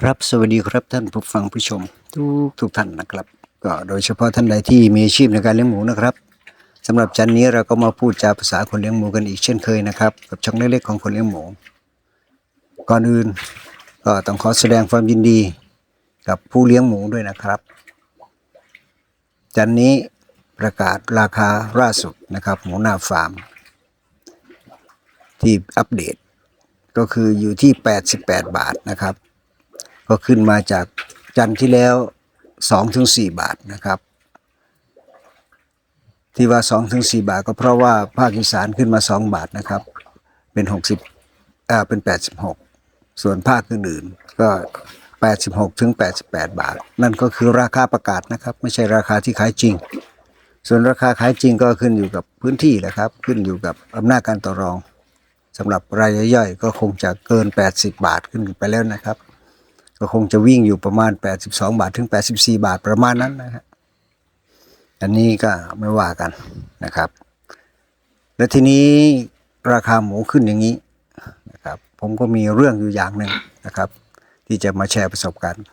ครับสวัสดีครับท่านผู้ฟังผู้ชม ทุกทุกท่านนะครับ ก็โดยเฉพาะท่านใดที่มีอาชีพในการเลี้ยงหมูนะครับสำหรับจันนี้เราก็มาพูดจาภาษาคนเลี้ยงหมูกันอีกเช่นเคยนะครับ กับช่องเล็กๆของคนเลี้ยงหมู ก่อนอื่นก็ต้องขอแสดงความยินดี กับผู้เลี้ยงหมูด้วยนะครับ จันนี้ประกาศราคาล่าสุดนะครับ หมูหน้าฟาร์ม ที่อัปเดต ก็คืออยู่ที่ 88 บาทนะครับ ก็ขึ้นมาจากจันทร์ที่แล้ว2ถึง4บาทนะครับ ที่ว่า2ถึง4บาทก็เพราะว่าภาคอีสานขึ้นมา2บาทนะครับ เป็น60อ่าเป็น86ส่วนภาคอื่นๆก็86ถึง88บาท นั่นก็คือราคาประกาศนะครับ ไม่ใช่ราคาที่ขายจริง ส่วนราคาขายจริงก็ขึ้นอยู่กับพื้นที่แหละครับ ขึ้นอยู่กับอำนาจการต่อรองสำหรับรายย่อยก็คงจะเกิน 80 บาทขึ้นไปแล้วนะครับ ก็คงจะวิ่งอยู่ประมาณ 82 บาทถึง 84 บาทประมาณนั้นนะครับอันนี้ก็ไม่ว่ากันนะครับ และทีนี้ราคาหมูขึ้นอย่างนี้นะครับ ผมก็มีเรื่องอยู่อย่างหนึ่งนะครับ ที่จะมาแชร์ประสบการณ์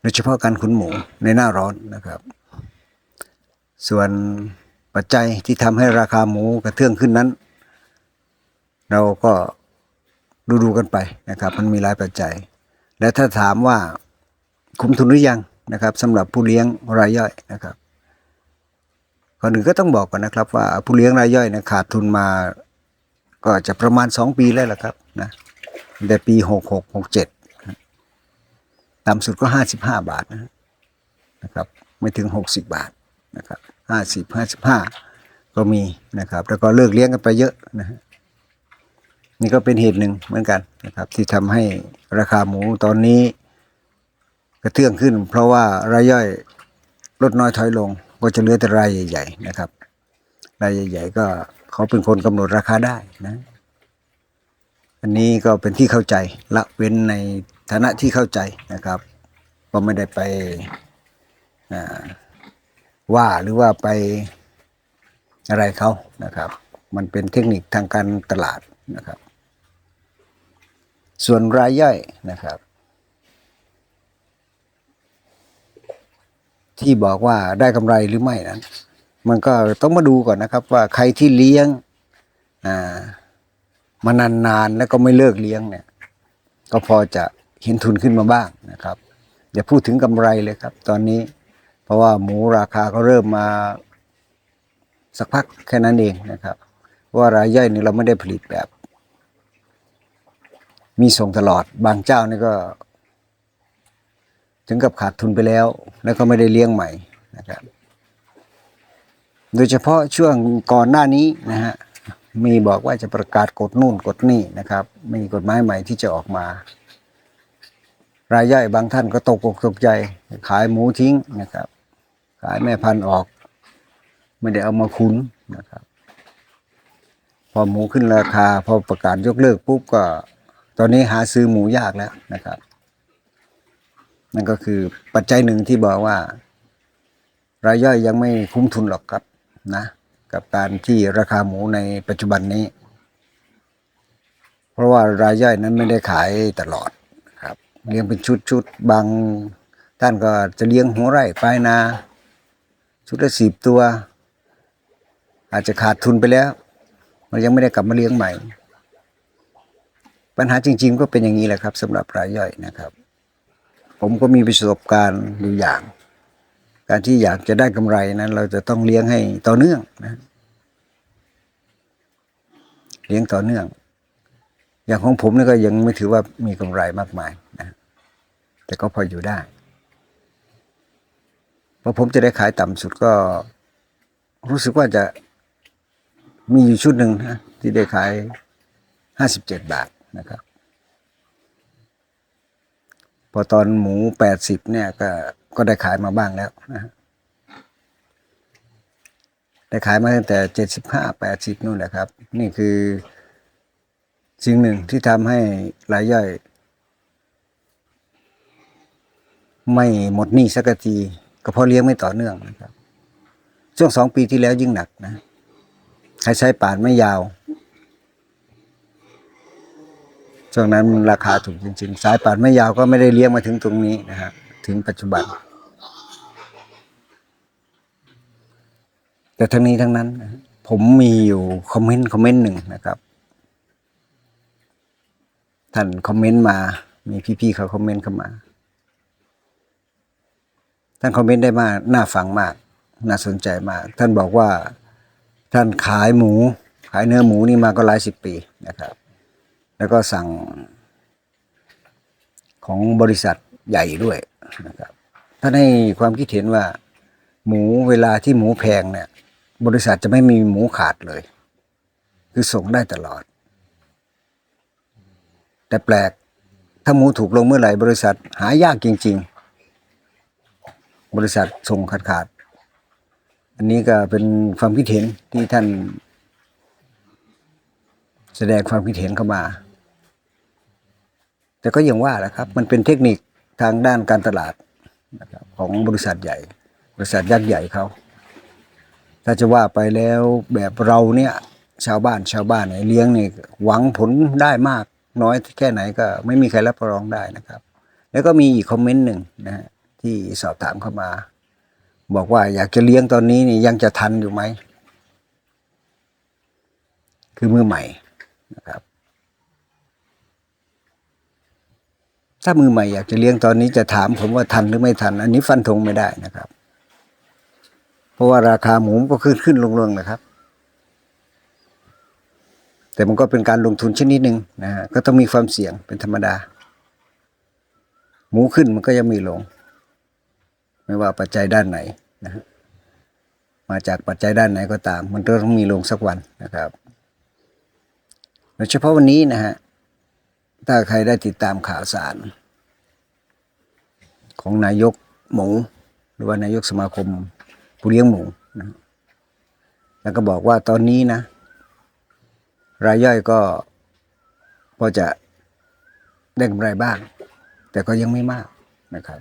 โดยเฉพาะการขุนหมูในหน้าร้อนนะครับ ส่วนปัจจัยที่ทำให้ราคาหมูกระเทืองขึ้นนั้น เราก็ ดูดูกันไปนะครับ มันมีหลายปัจจัย และถ้าถามว่าคุ้มทุนหรือยังนะครับสำหรับผู้เลี้ยงรายย่อยนะครับก่อนอื่นก็ต้องบอกก่อนนะครับ ว่าผู้เลี้ยงรายย่อยนะขาดทุนมาก็จะประมาณสองปีแล้วล่ะครับนะแต่ปีหกหกหกเจ็ดต่ำสุดก็ห้าสิบห้าบาทนะนะครับ ไม่ถึงหกสิบบาทนะครับห้าสิบห้าสิบห้าก็มีนะครับ แล้วก็เลิกเลี้ยงกันไปเยอะนะฮะ นี่ก็เป็นเหตุหนึ่งเหมือนกันนะครับ ที่ทำให้ราคาหมูตอนนี้ กระเตื้องขึ้น เพราะว่ารายย่อยลดน้อยถอยลง ก็จะเหลือแต่รายใหญ่ ๆ นะครับ รายใหญ่ ๆ ก็เขาเป็นคนกำหนดราคาได้นะอันนี้ก็เป็นที่เข้าใจละเว้นในฐานะที่เข้าใจนะครับ ก็ไม่ได้ไปว่าหรือว่าไปอะไรเขานะครับ มันเป็นเทคนิคทางการตลาดนะครับ ส่วนรายย่อยนะครับ ที่บอกว่าได้กำไรหรือไม่นั้น มันก็ต้องมาดูก่อนนะครับ ว่าใครที่เลี้ยงมานานๆแล้วก็ไม่เลิกเลี้ยงเนี่ย ก็พอจะเห็นทุนขึ้นมาบ้างนะครับอย่าพูดถึงกำไรเลยครับ ตอนนี้ เพราะว่าหมูราคาก็เริ่มมาสักพักแค่นั้นเองนะครับ ว่ารายย่อยนี่เราไม่ได้ผลิตแบบ มีส่งตลอด บางเจ้านี่ก็ ถึงกับขาดทุนไปแล้ว แล้วก็ไม่ได้เลี้ยงใหม่นะครับ โดยเฉพาะช่วงก่อนหน้านี้นะฮะมีบอกว่าจะประกาศกฎนู่นกฎนี่นะครับ มีกฎหมายใหม่ที่จะออกมา รายย่อยบางท่านก็ตกอกตกใจ ขายหมูทิ้งนะครับ ขายแม่พันธุ์ออก ไม่ได้เอามาคุ้นนะครับ พอหมูขึ้นราคา พอประกาศยกเลิกปุ๊บก็ ตอนนี้หาซื้อหมูยากแล้วนะครับ นั่นก็คือปัจจัยหนึ่งที่บอกว่ารายย่อยยังไม่คุ้มทุนหรอกครับนะกับการที่ราคาหมูในปัจจุบันนี้ เพราะว่ารายย่อยนั้นไม่ได้ขายตลอดครับเลี้ยงเป็นชุดๆบางท่านก็จะเลี้ยงหัวไร่ปลายนา ชุดละสิบตัว อาจจะขาดทุนไปแล้ว มันยังไม่ได้กลับมาเลี้ยงใหม่ ปัญหาจริง ๆ ก็เป็นอย่างนี้แหละครับสำหรับรายย่อยนะครับ ผมก็มีประสบการณ์อยู่อย่าง การที่อยากจะได้กำไรนั้น เราจะต้องเลี้ยงให้ต่อเนื่องนะเลี้ยงต่อเนื่อง อย่างของผมนี่ก็ยังไม่ถือว่ามีกำไรมากมายนะแต่ก็พออยู่ได้พอผมจะได้ขายต่ำสุดก็ รู้สึกว่าจะมีอยู่ชุดหนึ่งนะที่ได้ขายห้าสิบเจ็ดบาท นะครับ พอตอนหมูแปดสิบเนี่ยก็ก็ได้ขายมาบ้างแล้วนะฮะได้ขายมาตั้งแต่เจ็ดสิบห้าแปดสิบนู่นแหละครับ นี่คือสิ่งหนึ่งที่ทำให้รายย่อย ไม่หมดหนี้สักทีก็เพราะเลี้ยงไม่ต่อเนื่องนะครับ ช่วงสองปีที่แล้วยิ่งหนักนะใครใช้ป่านไม่ยาว ช่วงนั้นราคาถูกจริงๆ สายป่านไม่ยาวก็ไม่ได้เลี้ยงมาถึงตรงนี้นะฮะถึงปัจจุบัน แต่ทั้งนี้ทั้งนั้น ผมมีอยู่คอมเมนต์คอมเมนต์หนึ่งนะครับ ท่านคอมเมนต์มา มีพี่ๆเขาคอมเมนต์เข้ามา ท่านคอมเมนต์ได้มากน่าฟังมาก น่าสนใจมาก ท่านบอกว่า ท่านขายหมู ขายเนื้อหมูนี่มาก็หลายสิบปีนะครับ แล้วก็สั่งของบริษัทใหญ่ด้วยนะครับ ท่านให้ความคิดเห็นว่า หมูเวลาที่หมูแพงเนี่ย บริษัทจะไม่มีหมูขาดเลย คือส่งได้ตลอด แต่แปลกถ้าหมูถูกลงเมื่อไหร่ บริษัทหายากจริง ๆ บริษัทส่งขาดขาด อันนี้ก็เป็นความคิดเห็นที่ท่าน แสดงความคิดเห็นเข้ามา แต่ก็ยังว่าแหละครับ มันเป็นเทคนิคทางด้านการตลาดนะครับของบริษัทใหญ่ บริษัทยักษ์ใหญ่เขาถ้าจะว่าไปแล้วแบบเราเนี่ยชาวบ้านชาวบ้านเนี่ยเลี้ยงเนี่หวังผลได้มากน้อยแค่ไหนก็ไม่มีใครรับรองได้นะครับ แล้วก็มีอีกคอมเมนต์หนึ่งนะฮะที่สอบถามเข้ามา บอกว่าอยากจะเลี้ยงตอนนี้นี่ยังจะทันอยู่ไหมคือมือใหม่นะครับ ถ้ามือใหม่อยากจะเลี้ยงตอนนี้จะถามผมว่าทันหรือไม่ทัน อันนี้ฟันธงไม่ได้นะครับ เพราะว่าราคาหมูก็ขึ้นขึ้นลงลงนะครับ แต่มันก็เป็นการลงทุนชนิดหนึ่งนะฮะก็ต้องมีความเสี่ยงเป็นธรรมดา หมูขึ้นมันก็ยังมีลง ไม่ว่าปัจจัยด้านไหนนะฮะมาจากปัจจัยด้านไหนก็ตาม มันก็ต้องมีลงสักวันนะครับโดยเฉพาะวันนี้นะฮะ ถ้าใครได้ติดตามข่าวสาร ของนายกหมู หรือว่านายกสมาคมผู้เลี้ยงหมูนะแล้วก็บอกว่าตอนนี้นะ รายย่อยก็พอจะได้กำไรบ้าง แต่ก็ยังไม่มากนะครับ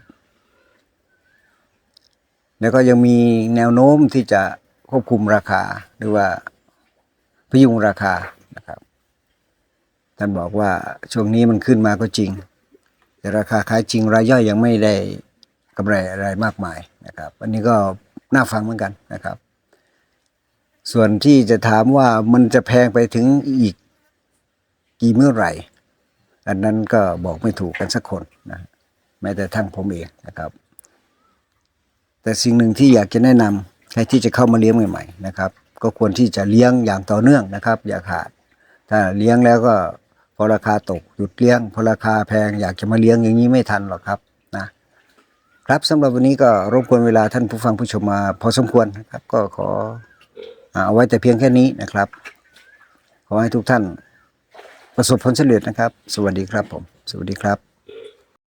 แล้วก็ยังมีแนวโน้มที่จะควบคุมราคาหรือว่าพยุงราคานะครับ ท่านบอกว่าช่วงนี้มันขึ้นมาก็จริง แต่ราคาขายจริงรายย่อยยังไม่ได้กำไรอะไรมากมายนะครับอันนี้ก็น่าฟังเหมือนกันนะครับ ส่วนที่จะถามว่ามันจะแพงไปถึงอีกกี่เมื่อไหร่ อันนั้นก็บอกไม่ถูกกันสักคนนะแม้แต่ทั้งผมเองนะครับ แต่สิ่งหนึ่งที่อยากจะแนะนำใครที่จะเข้ามาเลี้ยงใหม่ๆนะครับ ก็ควรที่จะเลี้ยงอย่างต่อเนื่องนะครับ อย่าขาด ถ้าเลี้ยงแล้วก็ อราคาตกหยุดเลี้ยง พอราคาแพงอยากจะมาเลี้ยงอย่างนี้ไม่ทันหรอกครับนะครับสำหรับวันนี้ก็รบกวนเวลาท่านผู้ฟังผู้ชมมาพอสมควรนะครับ ก็ขอเอาไว้แต่เพียงแค่นี้นะครับ ขอให้ทุกท่านประสบผลสำเร็จนะครับ สวัสดีครับผม สวัสดีครับ